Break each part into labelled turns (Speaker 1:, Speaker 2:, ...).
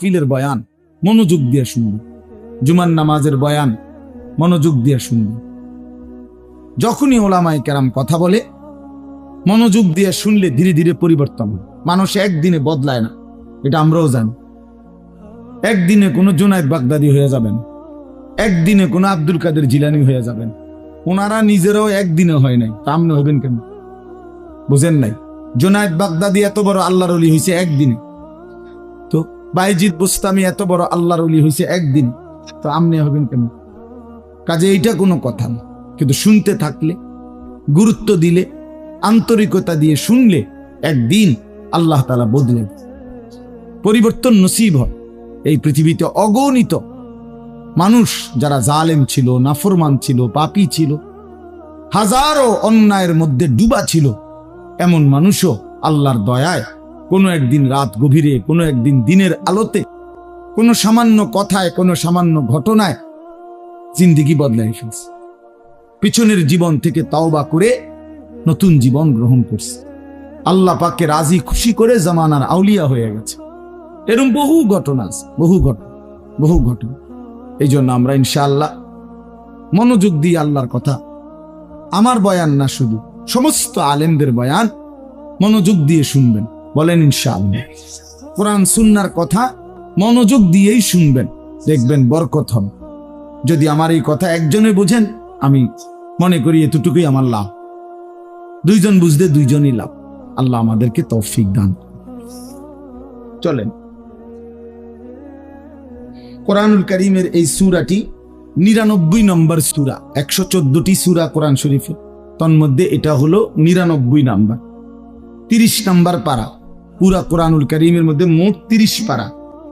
Speaker 1: ফিলের বয়ান, মনোযোগ দিয়ে শুনবে। জুমার নামাজের বয়ান, মনোযোগ দিয়ে শুনবে। যখনই ওলামাই কেরাম কথা বলে, মনোযোগ দিয়ে শুনলে ধীরে ধীরে পরিবর্তন মানুষ একদিনে বদলায় না, এটা আমরাও জানি। একদিনে কোনো জোনায়দ বাগদাদি হয়ে যাবেন, একদিনে কোনো আব্দুল কাদের জিলানি হয়ে যাবেন। ওনারা নিজেরাও একদিনে হয় নাই, তা আপনি হবেন কেন বুঝেন নাই? জোনায়দ বাগদাদি এত বড় আল্লাহর অলি হয়েছে একদিনে। বাইজিদ বুস্তামি এত বড় আল্লাহর অলি হয়েছে একদিন, তো আমনি হবেন কেন? কাজে এইটা কোনো কথা না। কিন্তু শুনতে থাকলে, গুরুত্ব দিলে, আন্তরিকতা দিয়ে শুনলে একদিন আল্লাহ তালা বদলে পরিবর্তন নসিব হয়। এই পৃথিবীতে অগণিত মানুষ যারা জালেম ছিল, নাফরমান ছিল, পাপি ছিল, হাজারো অন্যায়ের মধ্যে ডুবা ছিল, এমন মানুষও আল্লাহর দয়ায় কোনো একদিন রাত গভীরে, কোনো একদিন দিনের আলোতে, কোনো সামান্য কথায়, কোনো সামান্য ঘটনায় জিন্দিগি বদলাই ফেলছে। পিছনের জীবন থেকে তাওবা করে নতুন জীবন গ্রহণ করছে। আল্লাহ পাককে রাজি, খুশি করে জামানার আউলিয়া হয়ে গেছে। এরকম বহু ঘটনা আছে, বহু ঘটনা বহু ঘটনা। এই জন্য আমরা ইনশাআল্লাহ মনোযোগ দিয়ে আল্লাহর কথা, আমার বয়ান না শুধু, সমস্ত আলেমদের বয়ান মনোযোগ দিয়ে শুনবেন। বলেন ইনশাআল্লাহ। কোরআন সুন্নার কথা মনোযোগ দিয়েই শুনবেন, দেখবেন বরকত হবে। যদি আমার এই কথা একজনে বুঝেন, আমি মনে করি এতটুকুই আমার লাভ। দুইজন বুঝতে দুইজনই লাভ। আল্লাহ আমাদেরকে তৌফিক দান চলেন। কোরআনুল করিমের এই সুরাটি নিরানব্বই নম্বর সুরা, একশো চোদ্দটি সুরা কোরআন শরীফে। তন্মধ্যে এটা হলো নিরানব্বই নাম্বার। তিরিশ নাম্বার পারা। পুরা কোরআনুল করিমের মধ্যে মোট তিরিশ পারা।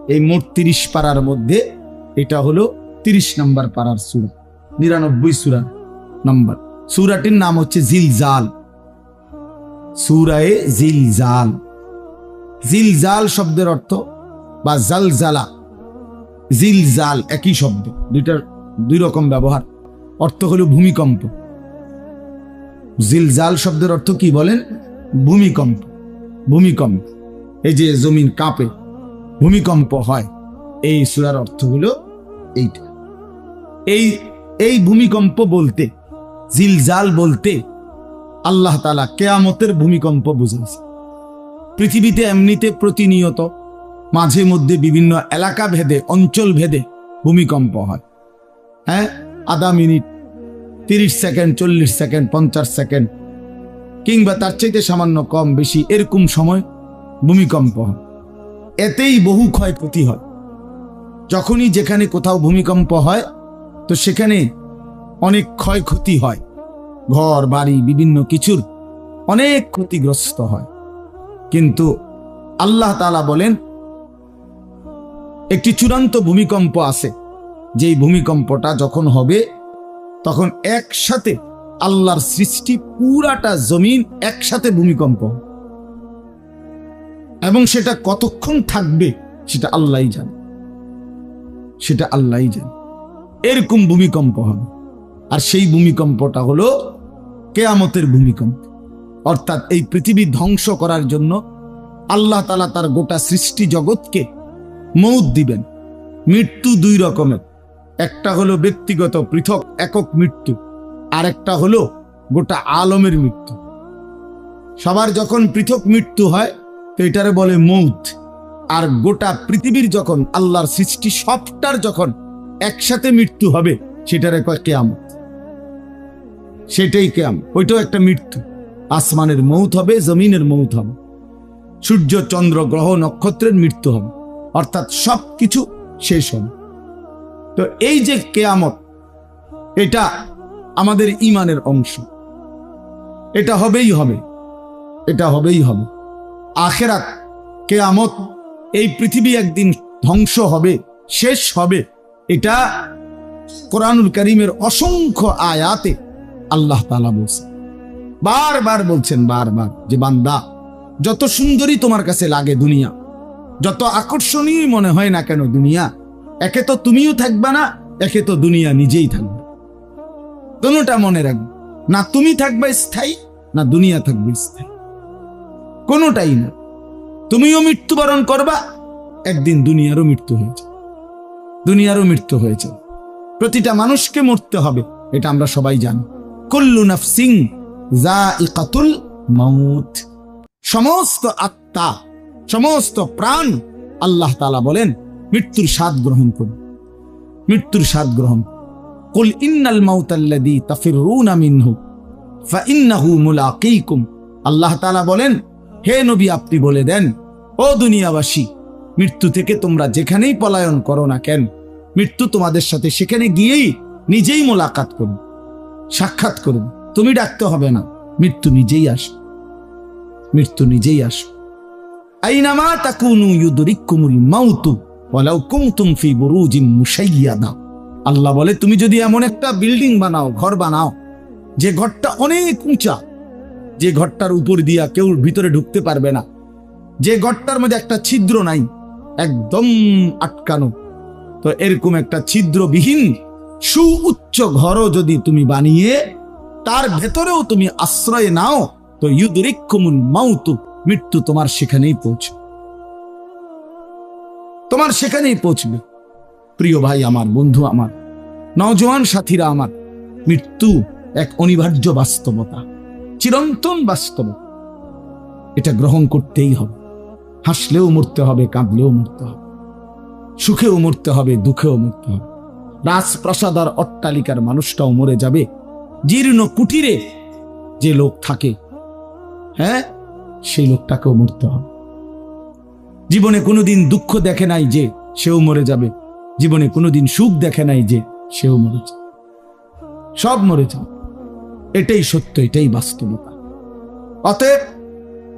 Speaker 1: এই মোট তিরিশ পারার মধ্যে এটা হলো তিরিশ নম্বর পারার সুরা, নিরানব্বই সুরা নম্বর। সুরাটির নাম হচ্ছে জিলজাল। সুরায়ে জিলজাল। জিলজাল শব্দের অর্থ বা জালজালা। জিলজাল একই শব্দ, দুইটার দুই রকম ব্যবহার। অর্থ হলো ভূমিকম্প। জিলজাল শব্দের অর্থ কি বলেন? ভূমিকম্প। ভূমিকম্প। এই যে জমিন কাঁপে ভূমিকম্প হয়, এই সুরার অর্থ হলো এইটা। এই এই ভূমিকম্প বলতে, জিলজাল বলতে আল্লাহ তালা কেয়ামতের ভূমিকম্প বুঝাইছে। পৃথিবীতে এমনিতে প্রতিনিয়ত মাঝে মধ্যে বিভিন্ন এলাকা ভেদে, অঞ্চল ভেদে ভূমিকম্প হয়। হ্যাঁ আধা মিনিট, তিরিশ সেকেন্ড, চল্লিশ সেকেন্ড, পঞ্চাশ সেকেন্ড কিংবা তার চাইতে সামান্য কম বেশি এরকম সময় ভূমিকম্প এতেই বহু ক্ষয়ক্ষতি হয়। যখনই যেখানে কোথাও ভূমিকম্প হয়, তো সেখানে অনেক ক্ষয়ক্ষতি হয়। ঘর, বাড়ি, বিভিন্ন কিছুর অনেক ক্ষতিগ্রস্ত হয়। কিন্তু আল্লাহ তালা বলেন, একটি চূড়ান্ত ভূমিকম্প আছে। যেই ভূমিকম্পটা যখন হবে, তখন একসাথে আল্লাহর সৃষ্টি পুরাটা জমিন একসাথে ভূমিকম্প। এবং সেটা কতক্ষণ থাকবে, সেটা আল্লাহই জানে। সেটা আল্লাহই জানে। এরকম ভূমিকম্প হবে। আর সেই ভূমিকম্পটা হলো কেয়ামতের ভূমিকম্প। অর্থাৎ এই পৃথিবী ধ্বংস করার জন্য আল্লাহ তালা তার গোটা সৃষ্টি জগৎকে মৌত দিবেন। মৃত্যু দুই রকমের। একটা হলো ব্যক্তিগত পৃথক একক মৃত্যু, আর একটা হলো গোটা আলমের মৃত্যু। সবার যখন পৃথক মৃত্যু হয় এটারে বলে মৌত। আর গোটা পৃথিবীর যখন আল্লাহর সৃষ্টি সবটার যখন একসাথে মৃত্যু হবে, সেটারে কয় কেয়ামত। সেটাই কেয়াম ওইটাও একটা মৃত্যু। আসমানের মৌত হবে, জমিনের মৌত হবে। সূর্য, চন্দ্র, গ্রহ, নক্ষত্রের মৃত্যু হবে। অর্থাৎ সব কিছু শেষ হবে। তো এই যে কেয়ামত, এটা আমাদের ইমানের অংশ। এটা হবেই হবে। এটা হবেই হবে। আখেরাত, কেয়ামত, এই পৃথিবী একদিন ধ্বংস হবে, শেষ হবে। এটা কোরআনুল করিমের অসংখ্য আয়াতে আল্লাহ তালা বলছে বারবার বলছেন, বারবার, যে বান্দা, যত সুন্দরী তোমার কাছে লাগে দুনিয়া, যত আকর্ষণীয় মনে হয় না কেন দুনিয়া, একে তো তুমিও থাকবা না, একে তো দুনিয়া নিজেই থাকবে। কোনোটা মনে রাখবে? না তুমি থাকবে স্থায়ী, না দুনিয়া থাকবে স্থায়ী। কোনোটাই না। তুমিও মৃত্যুবরণ করবা, একদিন দুনিয়ারও মৃত্যু হয়েছে দুনিয়ারও মৃত্যু হয়েছে প্রতিটা মানুষকে মরতে হবে, এটা আমরা সবাই জানি। কুল্লু নাফসিং জাইকাতুল মাউত। সমস্ত আত্মা, সমস্ত প্রাণ আল্লাহ তালা বলেন, মৃত্যুর স্বাদ গ্রহণ করুন। মৃত্যুর স্বাদ গ্রহণ কুল ইন্নাল মাউতাল্লাযী তাফিরুনা মিনহু ফাইন্নাহু মুলাকীকুম। আল্লাহ তাআলা বলেন হে নবী, আপনি বলে দেন, ও দুনিয়াবাসী, মৃত্যু থেকে তোমরা যেখানেই পলায়ন করো না কেন, মৃত্যু তোমাদের সাথে সেখানে গিয়েই নিজেই মোলাকাত করুন, সাক্ষাৎ করুন। তুমি ডাকতে হবে না, মৃত্যু নিজেই আস মৃত্যু নিজেই আসে আইনামা তাকুনু ইউদরিকুমুল মাউতু, ওয়ালাউ কুনতুম ফি বুরুজিন মুশাইয়াদা। আল্লাহ বলে, তুমি যদি এমন একটা বিল্ডিং বানাও, ঘর বানাও, যে ঘরটা অনেক উঁচা যে ঘরটার উপর দিয়া কেউ ভিতরে ঢুকতে পারবে না। যে ঘরটার মধ্যে একটা ছিদ্র নাই, একদম আটকানো। তো এরকম একটা ছিদ্রবিহীন সুউচ্চ ঘরও যদি তুমি বানিয়ে, তার ভেতরেও তুমি আশ্রয় নাও, তো ইউদরিকুমুল মাউতু, মৃত্যু তোমার সেখানেই পৌঁছে তোমার সেখানেই পৌঁছবে। প্রিয় ভাই আমার, বন্ধু আমার, নওজোয়ান সাথীরা আমার, মৃত্যু এক অনিবার্য বাস্তবতা। চিরন্তন বাস্তব। এটা গ্রহণ করতেই হবে। হাসলেও মরতে হবে, কাঁদলেও মরতে হবে। সুখেও মরতে হবে, দুঃখেও মরতে হবে। রাজপ্রাসাদ আর অট্টালিকার মানুষটাও মরে যাবে। জীর্ণ কুটিরে যে লোক থাকে হ্যাঁ সেই লোকটাকেও মরতে হবে। জীবনে কোনোদিন দুঃখ দেখে নাই যে সেও মরে যাবে। জীবনে কোনোদিন সুখ দেখে নাই যে সেও মরে যাবে। সব মরে যাবে। এটাই সত্য, এটাই বাস্তবতা। অতএব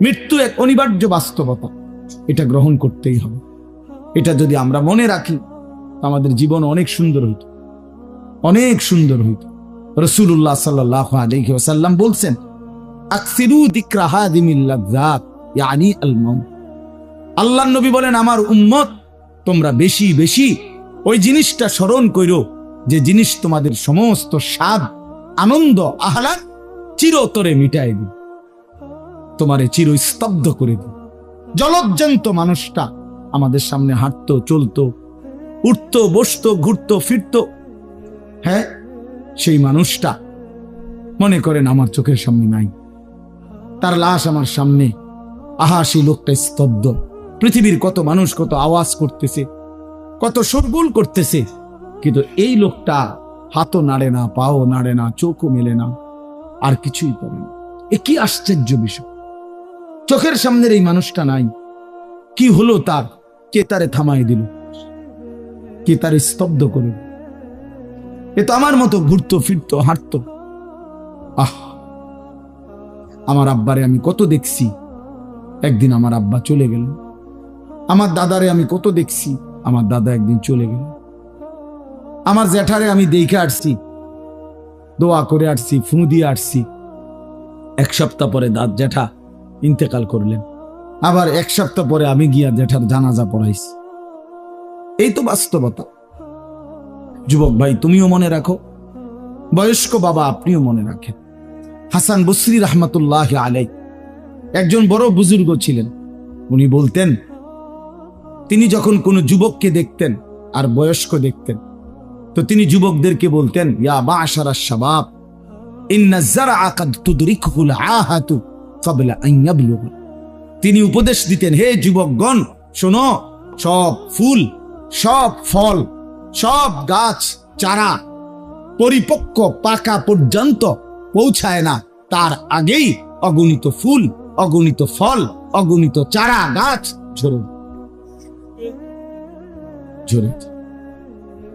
Speaker 1: মৃত্যু এক অনিবার্য বাস্তবতা, এটা গ্রহণ করতেই হবে। এটা যদি আমরা মনে রাখি আমাদের জীবন অনেক সুন্দর হইত। অনেক সুন্দর হইত। রসুল্লাহ সাল্লাহ আলহি ওসাল্লাম বলছেন, আকসিরু আল্লাহ নবী বলেন, আমার উম্মত, তোমরা বেশি বেশি ওই জিনিসটা স্মরণ কইরো, যে জিনিস তোমাদের সমস্ত স্বাদ আনন্দ, আহ্লাদ চিরতরে মিটাই দিন তোমারে চির স্তব্ধ করে দিন জলজ্জান্ত মানুষটা আমাদের সামনে হাঁটতো, চলতো, উঠতো, বসতো, ঘুরতো, ফিরতো। হ্যাঁ সেই মানুষটা মনে করেন আমার চোখের সামনে নাই। তার লাশ আমার সামনে। আহা, সেই লোকটা স্তব্ধ। পৃথিবীর কত মানুষ কত আওয়াজ করতেছে, কত সরগুল করতেছে। কিন্তু এই লোকটা হাতও নাড়ে না, পাও নাড়ে না, চোখও মেলে না, আর কিছুই করে না। এ কি আশ্চর্য বিষয়। চোখের সামনের এই মানুষটা নাই। কি হলো তার? কে তারে থামাই দিল? কে স্তব্ধ করে এ তো আমার মতো ঘুরতো, ফিরতো, হাঁটতো। আহ! আমার আব্বারে আমি কত দেখছি। একদিন আমার আব্বা চলে গেল। আমার দাদারে আমি কত দেখছি। আমার দাদা একদিন চলে গেল। আমার জ্যাঠারে আমি দেখে আসছি। দোয়া করে আসছি, ফু দিয়ে আসছি। এক সপ্তাহ পরে দাঁত জ্যাঠা ইন্তেকাল করলেন। আবার এক সপ্তাহ পরে আমি গিয়া জ্যাঠার জানাজা পড়াইছি। এই তো বাস্তবতা। যুবক ভাই, তুমিও মনে রাখো, বয়স্ক বাবা আপনিও মনে রাখেন। হাসান বসরি রহমতুল্লাহ আলাই একজন বড় বুজুর্গ ছিলেন। উনি বলতেন, তিনি যখন কোনো যুবককে দেখতেন আর বয়স্ক দেখতেন তো তিনি যুবকদেরকে বলতেন তিনি উপদেশ দিতেন, হে যুবকগণ, শোনো, সব ফুল, সব ফল, সব গাছ, চারা পরিপক্ক পাকা পর্যন্ত পৌঁছায় না। তার আগেই অগণিত ফুল, অগণিত ফল, অগণিত চারা, গাছ ঝরে ঝরে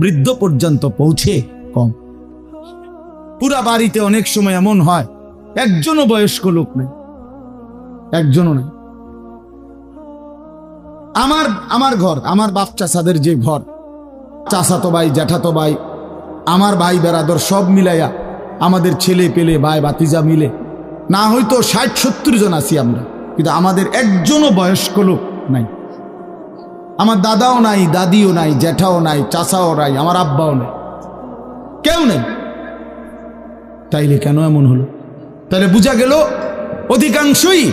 Speaker 1: বৃদ্ধ পর্যন্ত পৌঁছে কম। পুরা বাড়িতে অনেক সময় এমন হয়, একজনও বয়স্ক লোক নেই, একজনও নেই। আমার আমার ঘর, আমার বাপ চাষাদের যে ঘর চাষাতো ভাই, জ্যাঠাতো ভাই, আমার ভাই বেড়াদর সব মিলাইয়া আমাদের ছেলে পেলে, ভাই বাতিজা মিলে, না হয়তো ষাট সত্তর জন আছি আমরা, কিন্তু আমাদের একজনও বয়স্ক লোক নাই। আমার দাদাও নাই, দাদিও নাই, জ্যাঠাও নাই, চাচাও নাই, আমার আব্বাও নাই। কেউ নেই। তাইলে কেন এমন হলো? তাহলে বোঝা গেল অধিকাংশই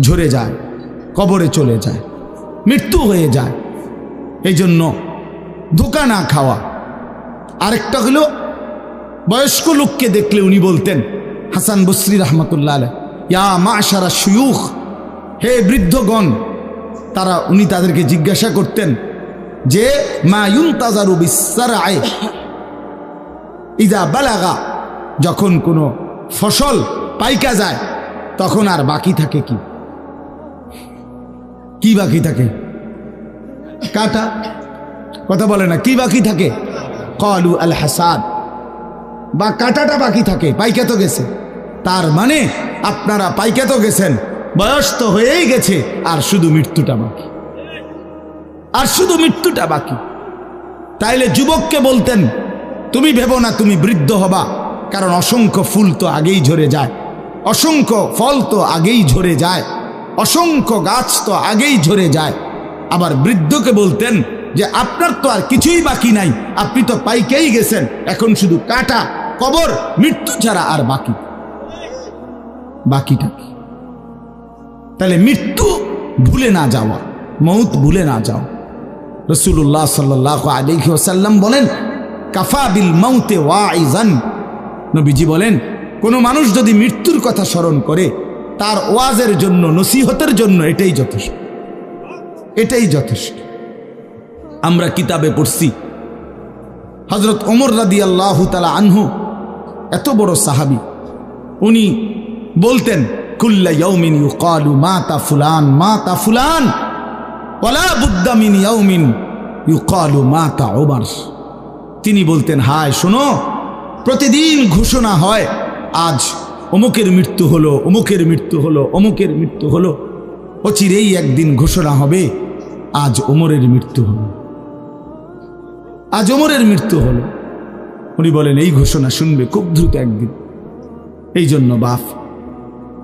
Speaker 1: ঝরে যায়, কবরে চলে যায়, মৃত্যু হয়ে যায়। এই জন্য ধোকা না খাওয়া। আরেকটা হলো বয়স্ক লোককে দেখলে উনি বলতেন, হাসান বসরি রহমতুল্লাহ ইয়া মা সারা সুয়ুখ হে বৃদ্ধগণ তারা উনি তাদেরকে জিজ্ঞাসা করতেন যে, মা তাজারু তাজারু আয় ইদা বালাগা। যখন কোনো ফসল পাইকা যায়, তখন আর বাকি থাকে কি? কি বাকি থাকে? কাটা? কথা বলে না, কি বাকি থাকে? কলু আল হাসাদ বা কাটাটা বাকি থাকে পাইকা তো গেছে। তার মানে আপনারা পাইকা তো গেছেন। বয়স তো হয়েই গেছে, আর শুধু মৃত্যুটা বাকি। আর শুধু মৃত্যুটা বাকি। তাইলে যুবককে বলতেন, তুমি ভেবো না তুমি বৃদ্ধ হবা, কারণ অসংখ্য ফুল তো আগেই ঝরে যায়, অসংখ্য ফল তো আগেই ঝরে যায়, অসংখ্য গাছ তো আগেই ঝরে যায়। আবার বৃদ্ধকে বলতেন যে, আপনার তো আর কিছুই বাকি নাই, আপনি তো পাইকেই গেছেন, এখন শুধু কাটা, কবর, মৃত্যু ছাড়া আর বাকি। বাকিটা কি? তাহলে মৃত্যু ভুলে না যাওয়া, মৌত ভুলে না যাও রসুল্লাহ সাল্লাহ আলিহি ওসাল্লাম বলেন, কাফা বিল মৌতে ওয়াইজান নবীজি বলেন, কোনো মানুষ যদি মৃত্যুর কথা স্মরণ করে, তার ওয়াজের জন্য, নসিহতের জন্য এটাই যথেষ্ট। এটাই যথেষ্ট। আমরা কিতাবে পড়ছি হজরত ওমর রাদি আল্লাহ তালা আনহু, এত বড় সাহাবি, উনি বলতেন কুল্লা ইয়ৌমিন ফুলান ইয়ৌমিন তিনি বলতেন, হায়, শোনো, প্রতিদিন ঘোষণা হয়, আজ অমুকের মৃত্যু হলো, অমুকের মৃত্যু হলো, অমুকের মৃত্যু হলো। অচিরেই একদিন ঘোষণা হবে, আজ ওমরের মৃত্যু হলো। আজ ওমরের মৃত্যু হলো। উনি বলেন, এই ঘোষণা শুনবে খুব দ্রুত একদিন। এই জন্য বাফ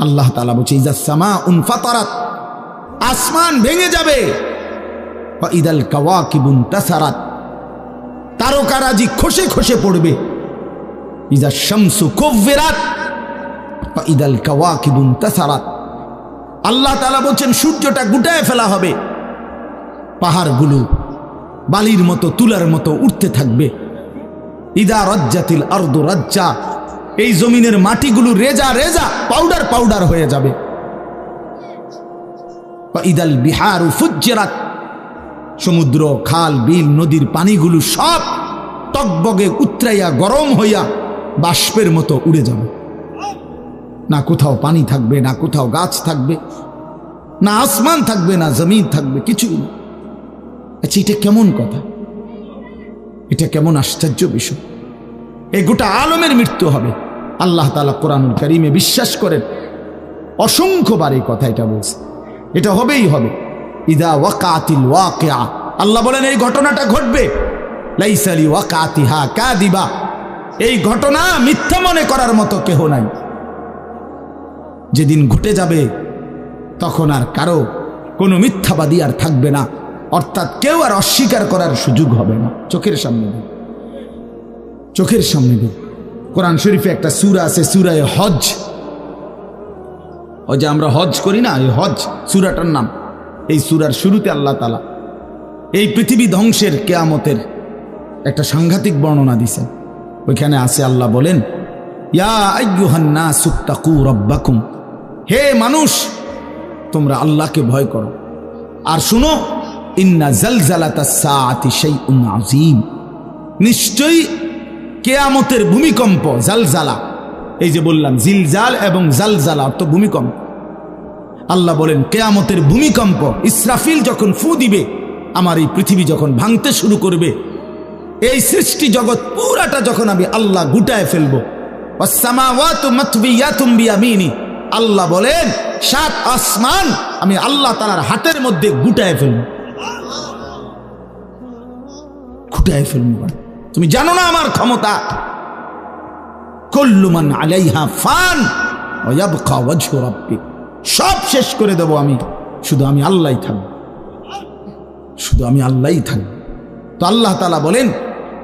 Speaker 1: আল্লাহ তালা বলছে ইজা সামা উনফাতারাত আসমান ভেঙে যাবে। ইদাল কাওয়া কিবুন তাসারাত, তারকারাজি খসে খসে পড়বে। ইজা শামসু কব্বেরাত বা ইদাল কাওয়া কিবুন তাসারাত। আল্লাহ তালা বলছেন, সূর্যটা গুটায় ফেলা হবে। পাহাড়গুলো বালির মতো, তুলার মতো উঠতে থাকবে। ইদা রজ্জাতিল আর্দ রাজ্জা এই জমিনের মাটিগুলো রেজা রেজা পাউডার পাউডার হয়ে যাবে। ইদাল বিহার ফুজ্জেরাত, সমুদ্র, খাল, বিল, নদীর পানিগুলো সব টকবগে উত্রাইয়া, গরম হইয়া বাষ্পের মতো উড়ে যাবে। না কোথাও পানি থাকবে, না কোথাও গাছ থাকবে, না আসমান থাকবে, না জমিন থাকবে, কিছু আচ্ছা এটা কেমন কথা? এটা কেমন আশ্চর্য বিষয়। এই গোটা আলমের মৃত্যু হবে। আল্লাহ তালা কোরআনুল করিমে বিশ্বাস করেন। অসংখ্যবার এই কথা এটা বলছে। এটা হবেই হবে। ইদা ওয়াকাতিল ওয়াকিয়া। আল্লাহ বলেন, এই ঘটনাটা ঘটবে। লাইসালি ওয়াকাতিহা কা দিবা এই ঘটনা মিথ্যা মনে করার মতো কেহ নাই। যেদিন ঘটে যাবে, তখন আর কারও কোনো মিথ্যাবাদী আর থাকবে না। অর্থাৎ কেউ আর অস্বীকার করার সুযোগ হবে না। চোখের সামনে চোখের সামনে দিন কোরআন শরীফে একটা সুরা আছে, সুরায় হজ যে আমরা হজ করি না, এই হজ সুরাটার নাম। এই সুরার শুরুতে আল্লাহ তালা এই পৃথিবী ধ্বংসের কেয়ামতের একটা সাংঘাতিক বর্ণনা দিছেন ওইখানে আছে আল্লাহ বলেন, ইয়া হে মানুষ, তোমরা আল্লাহকে ভয় করো। আর শুনো, ইন্না জালজালাতা সাআতি সেই আযীম। নিশ্চয়ই কেয়ামতের ভূমিকম্প, জালজালা। এই যে বললাম, জিলজাল এবং জালজালা অর্থ ভূমিকম্প। আল্লাহ বলেন, কেয়ামতের ভূমিকম্প, ইসরাফিল যখন ফু দিবে, আমার এই পৃথিবী যখন ভাঙতে শুরু করবে, এই সৃষ্টি জগৎ পুরাটা যখন আমি আল্লাহ গুটায় ফেলব আল্লাহ বলেন, সাত আসমান আমি আল্লাহ তালার হাতের মধ্যে গুটায় ফেলব। গুটায় ফেলব তুমি জানো না আমার ক্ষমতা? কল্লুমান আলাইহা ফান সব শেষ করে দেব আমি। শুধু আমি আল্লাহই থাকব। শুধু আমি আল্লাহই থাকব। তো আল্লাহ তালা বলেন,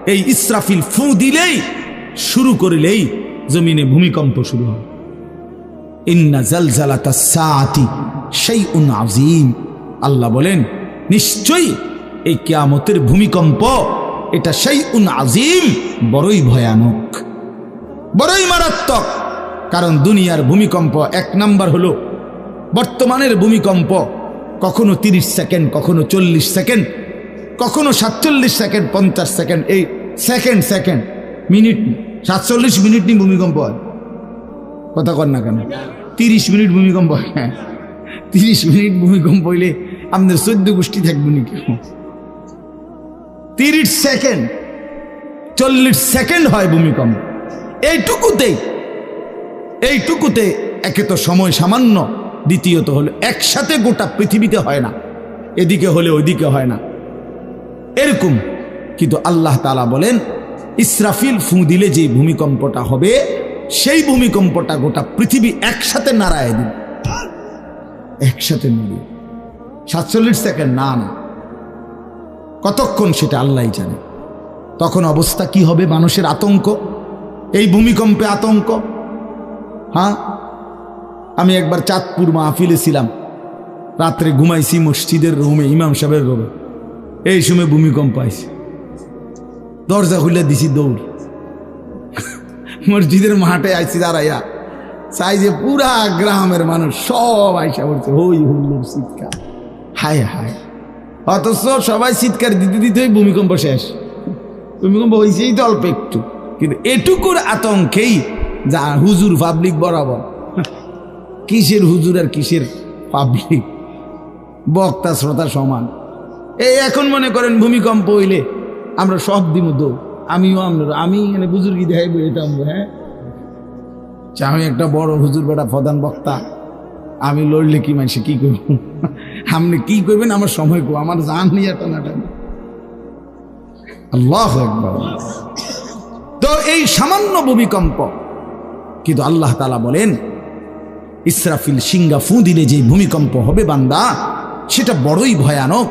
Speaker 1: এই ইসরাফিল ফু দিলেই, শুরু করলেই জমিনে ভূমিকম্প শুরু হয় ইন্না জালজালাতা সেই শাইউন আযীম। আল্লাহ বলেন, নিশ্চয়ই এই কেয়ামতের ভূমিকম্প এটা সেই উন আযীম, বড়ই ভয়ানক। বড়ই মারাত্মক, কারণ দুনিয়ার ভূমিকম্প এক নাম্বার হলো, বর্তমানের ভূমিকম্প কখনো তিরিশ সেকেন্ড, কখনো চল্লিশ সেকেন্ড, কখনো সাতচল্লিশ সেকেন্ড, পঞ্চাশ সেকেন্ড, এই সেকেন্ড সেকেন্ড, মিনিট, সাতচল্লিশ মিনিট নিয়ে ভূমিকম্প হয়। কথা কর না কেন? তিরিশ মিনিট ভূমিকম্প হয়। হ্যাঁ তিরিশ মিনিট ভূমিকম্প হইলে আমাদের চোদ্দ গোষ্ঠী থাকব নাকি? তিরিশ সেকেন্ড, চল্লিশ সেকেন্ড হয় ভূমিকম্প। এইটুকুতেই, এইটুকুতে একে তো সময় সামান্য, দ্বিতীয়ত হলো একসাথে গোটা পৃথিবীতে হয় না, এদিকে হলে ওইদিকে হয় না। এরকম কিন্তু আল্লাহ তালা বলেন, ইসরাফিল ফু দিলে যে ভূমিকম্পটা হবে, সেই ভূমিকম্পটা গোটা পৃথিবী একসাথে নাড়ায় দিন একসাথে নড়িয়ে। সাতচল্লিশ সেকেন্ড না না কতক্ষণ সেটা আল্লাহ জানে। তখন অবস্থা কি হবে মানুষের আতঙ্ক? এই ভূমিকম্পে আতঙ্ক? হ্যাঁ? আমি একবার চাঁদপুর মাহফিলে ছিলাম। রাত্রে ঘুমাইছি মসজিদের রুমে, ইমাম সাহেবের রুমে। এই সময় ভূমিকম্প আইছে। দরজা খুলে দিছি দৌড়। মসজিদের মাঠে আইছি দাঁড়াইয়া। চাই যে পুরা গ্রামের মানুষ সব আইসা পড়ছে। হই হুল্লোর চিৎকার হায় হায়। অথচ সবাই চিৎকার দিতে দিতেই ভূমিকম্প শেষ। ভূমিকম্প হয়েছেই তো অল্প একটু। কিন্তু এটুকুর আতঙ্কেই যা হুজুর পাবলিক বরাবর। কিসের হুজুর আর কিসের পাবলিক বক্তা শ্রোতা সমান। এই এখন মনে করেন ভূমিকম্প হইলে আমরা সব দিন দৌ আমিও আমরা আমি এখানে বুজুর্গি দেখাই বইতাম হ্যাঁ? আচ্ছা, আমি একটা বড় হুজুর বেটা প্রধান বক্তা। আমি লড়লে কি মানুষে, কি করব? আপনি কি করবেন? আমার সময় কো, আমার জান নিয়ে টানাটানি আল্লাহ তো এই সামান্য ভূমিকম্প, কিন্তু আল্লাহ তালা বলেন, ইসরাফিল সিঙ্গা ফু দিলে যে ভূমিকম্প হবে বান্দা, সেটা বড়ই ভয়ানক,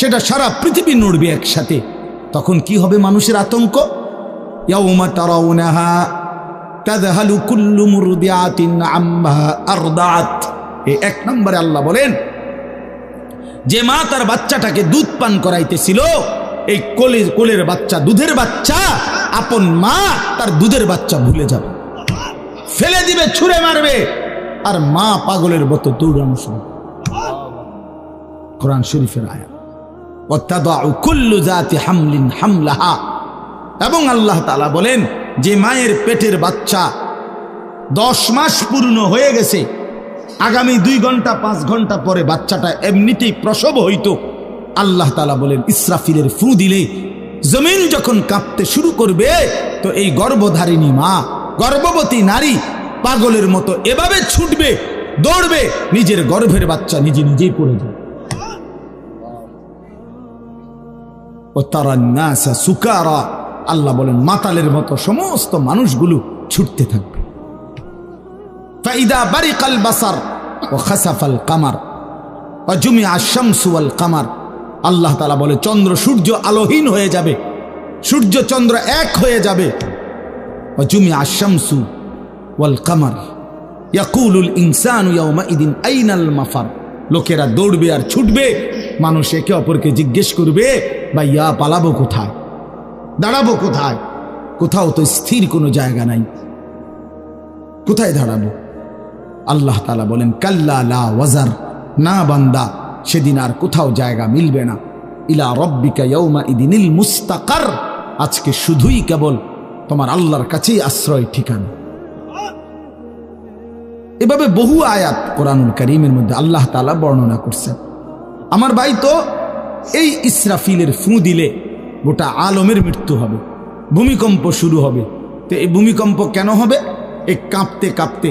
Speaker 1: সেটা সারা পৃথিবী নড়বে একসাথে। তখন কি হবে মানুষের আতঙ্ক? ইয়াউমা তারাউনাহা কুল্লু আরদাত এই এক নম্বরে আল্লাহ বলেন, যে মা তার বাচ্চাটাকে দুধ পান করাইতেছিল, এই কোলের কোলের বাচ্চা, দুধের বাচ্চা, আপন মা তার দুধের বাচ্চা ভুলে যাবে। ফেলে দিবে, ছুঁড়ে মারবে, আর মা পাগলের মতো দৌড়ানো শুরু কোরআন শরীফের আয়া এবং আল্লাহ তাআলা বলেন, যে মায়ের পেটের বাচ্চা দশ মাস পূর্ণ হয়ে গেছে আগামী দুই ঘণ্টা, পাঁচ ঘণ্টা পরে বাচ্চাটা এমনিতেই প্রসব হইতো। আল্লাহ তালা বলেন, ইসরাফিলের ফু দিলে জমিন যখন কাঁপতে শুরু করবে, তো এই গর্ভধারিণী মা, গর্ভবতী নারী পাগলের মতো এভাবে ছুটবে, দৌড়বে, নিজের গর্ভের বাচ্চা নিজে নিজেই পড়ে যাবে। ও তারা নাসা সুকারা, আল্লাহ বলেন, মাতালের মতো সমস্ত মানুষগুলো ছুটতে থাকবে। ফাইদা বারিকাল বাসার ও খাসাফাল কামার ও জুমি কামার আল্লাহ তালা বলে, চন্দ্র সূর্য আলোহীন হয়ে যাবে। সূর্য চন্দ্র এক হয়ে যাবে। ও জুমি আশামসু ওয়াল কামার ইয়াকুলুল ইনসানু ইদিন আইনাল মাফার লোকেরা দৌড়বে আর ছুটবে। মানুষ একে অপরকে জিজ্ঞেস করবে বা ইয়া পালাবো কোথায়? দাঁড়াবো কোথায়? কোথাও তো স্থির কোনো জায়গা নাই। কোথায় দাঁড়াবো? আল্লাহ তালা বলেন, কাল্লা লা ওয়াজার। না বান্দা, সেদিন আর কোথাও জায়গা মিলবে না। ইলা রব্বিকা ইয়ৌমা ইদিনিল মুস্তাকার। আজকে শুধুই কেবল তোমার আল্লাহর কাছেই আশ্রয় ঠিকানা। এভাবে বহু আয়াত কোরআনুল করিমের মধ্যে আল্লাহ তালা বর্ণনা করছেন। আমার ভাই তো এই ইসরাফিলের ফু দিলে গোটা আলমের মৃত্যু হবে, ভূমিকম্প শুরু হবে। তো এই ভূমিকম্প কেন হবে? এই কাঁপতে কাঁপতে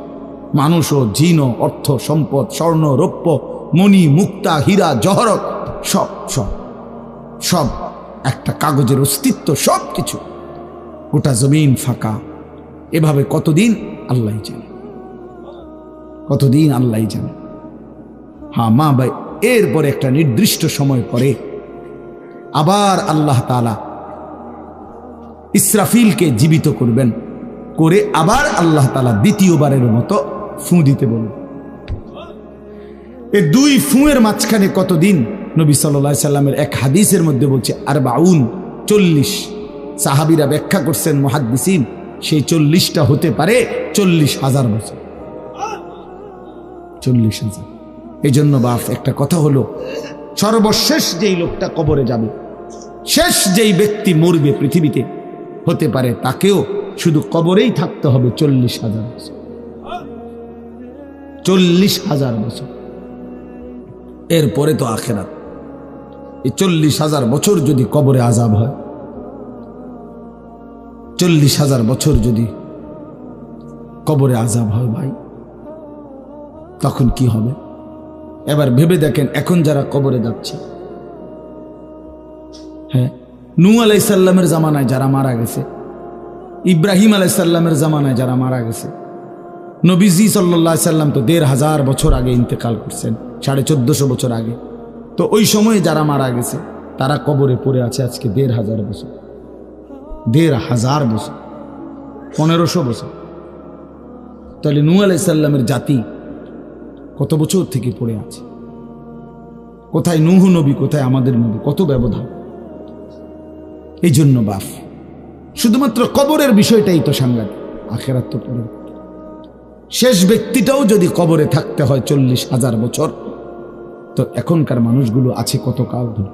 Speaker 1: মানুষ ও জিন অর্থ, সম্পদ, স্বর্ণ, রৌপ্য, মণি, মুক্তা, হীরা, জহরত, সব সব সব, একটা কাগজের অস্তিত্ব, সব কিছু গোটা জমিন ফাঁকা। এভাবে কতদিন আল্লাহ জানে? কতদিন আল্লাহ জানে? হ্যাঁ মা, ভাই, এরপরে একটা নির্দিষ্ট সময় পরে আবার আল্লাহ তালা ইসরাফিলকে জীবিত করবেন, করে আবার আল্লাহ তালা দ্বিতীয়বারের মতো ফু দিতে বলবেন এই দুই ফুঁয়ের মাঝখানে কতদিন? নবী সাল্লা সাল্লামের এক হাদিসের মধ্যে বলছে আর বাউন চল্লিশ। সাহাবিরা ব্যাখ্যা করছেন, মহাদ্দিসিন, সেই চল্লিশটা হতে পারে চল্লিশ হাজার বছর। চল্লিশ হাজার। এই জন্য বাপ, একটা কথা হলো, সর্বশেষ যেই লোকটা কবরে যাবে, শেষ যেই ব্যক্তি মরবে পৃথিবীতে, হতে পারে তাকেও শুধু কবরেই থাকতে হবে চল্লিশ হাজার বছর। চল্লিশ হাজার বছর। এরপরে তো আখেরাত। এই চল্লিশ হাজার বছর যদি কবরে আজাব হয়, চল্লিশ হাজার বছর যদি কবরে আজাব হয় ভাই, তখন কি হবে? এবার ভেবে দেখেন, এখন যারা কবরে যাচ্ছে হ্যাঁ নু আলাইসাল্লামের জামানায় যারা মারা গেছে, ইব্রাহিম আলাইসাল্লামের জামানায় যারা মারা গেছে নবীজি সাল্লা সাল্লাম তো দেড় হাজার বছর আগে ইন্তেকাল করছেন, সাড়ে চোদ্দশো বছর আগে। তো ওই সময়ে যারা মারা গেছে, তারা কবরে পড়ে আছে আজকে দেড় হাজার বছর। দেড় হাজার বছর, পনেরোশো বছর। তাহলে নু আলাইসাল্লামের জাতি কত বছর থেকে পড়ে আছে? কোথায় নুহ নবী, কোথায় আমাদের নবী? কত ব্যবধান? এই জন্য বাফ। শুধুমাত্র কবরের বিষয়টাই তো সাংঘাতিক, আখেরাত তো পরে শেষ ব্যক্তিটাও যদি কবরে থাকতে হয় চল্লিশ হাজার বছর, তো এখনকার মানুষগুলো আছে কত কাল ধরে?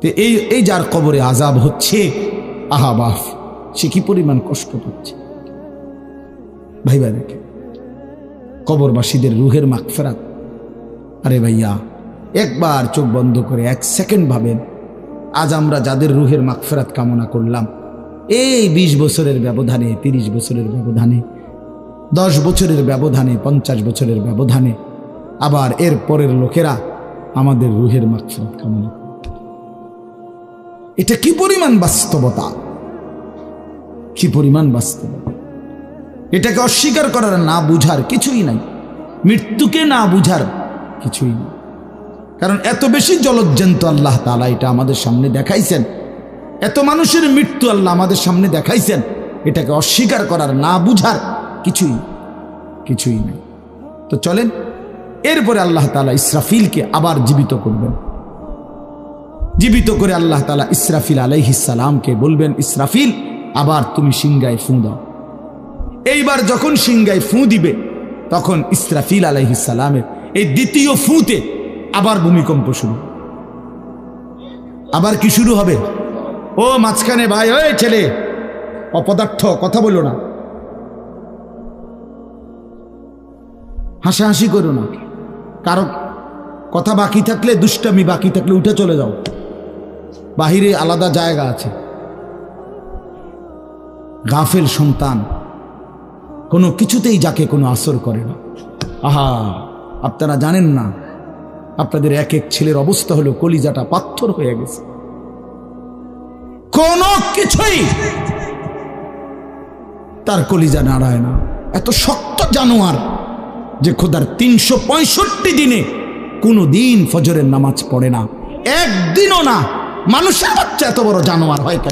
Speaker 1: তো এই এই যার কবরে আজাব হচ্ছে, আহা বাফ সে কি পরিমাণ কষ্ট পাচ্ছে? ভাইবা দেখে কবরবাসীদের রুহের মাগফেরাত। আরে ভাইয়া, একবার চোখ বন্ধ করে এক সেকেন্ড ভাবেন, আজ আমরা যাদের রুহের মাগফেরাত কামনা করলাম, এই ২০ বছরের ব্যবধানে ৩০ বছরের ব্যবধানে দশ বছরের ব্যবধানে, পঞ্চাশ বছরের ব্যবধানে, আবার এর পরের লোকেরা আমাদের রুহের মাগফেরাত কামনা এটা কি পরিমাণ বাস্তবতা? কি পরিমাণ বাস্তবতা? এটাকে অস্বীকার করার না বুঝার কিছুই নাই। মৃত্যুকে না বুঝার কিছুই নেই। কারণ এত বেশি জলজ্জন্ত আল্লাহ তালা এটা আমাদের সামনে দেখাইছেন। এত মানুষের মৃত্যু আল্লাহ আমাদের সামনে দেখাইছেন। এটাকে অস্বীকার করার না বুঝার কিছুই কিছুই নেই। তো চলেন, এরপরে আল্লাহ তালা ইসরাফিলকে আবার জীবিত করবেন। জীবিত করে আল্লাহ তালা ইসরাফিল আলাইহিসালামকে বলবেন, ইসরাফিল, আবার তুমি সিংগায় ফুঁ দাও। এইবার যখন সিংগায় ফুঁ দিবে, তখন ইসরাফিল আলাইহিসালামের এই দ্বিতীয় ফুতে আবার ভূমিকম্প শুরু। আবার কি শুরু হবে? ও মাঝখানে ভাই, ওই ছেলে, অপদার্থ, কথা বলো না। হাসাহাসি করো না। কারও কথা বাকি থাকলে, দুষ্টামি বাকি থাকলে উঠে চলে যাও। বাহিরে আলাদা জায়গা আছে। গাফেল সন্তান কোনো কিছুতেই যাকে কোনো আসর করে না। আহা, আপনারা জানেন না, আপনাদের এক এক ছেলের অবস্থা হলো কলিজাটা পাথর হয়ে গেছে। কোনো কিছুই তার কলিজা নাড়ায় না। এত শক্ত জানোয়ার। যে খোদার তিনশো পঁয়ষট্টি দিনে কোনো দিন ফজরের নামাজ পড়ে না। একদিনও না। মানুষের বাচ্চা এত বড় জানোয়ার হয় কেন?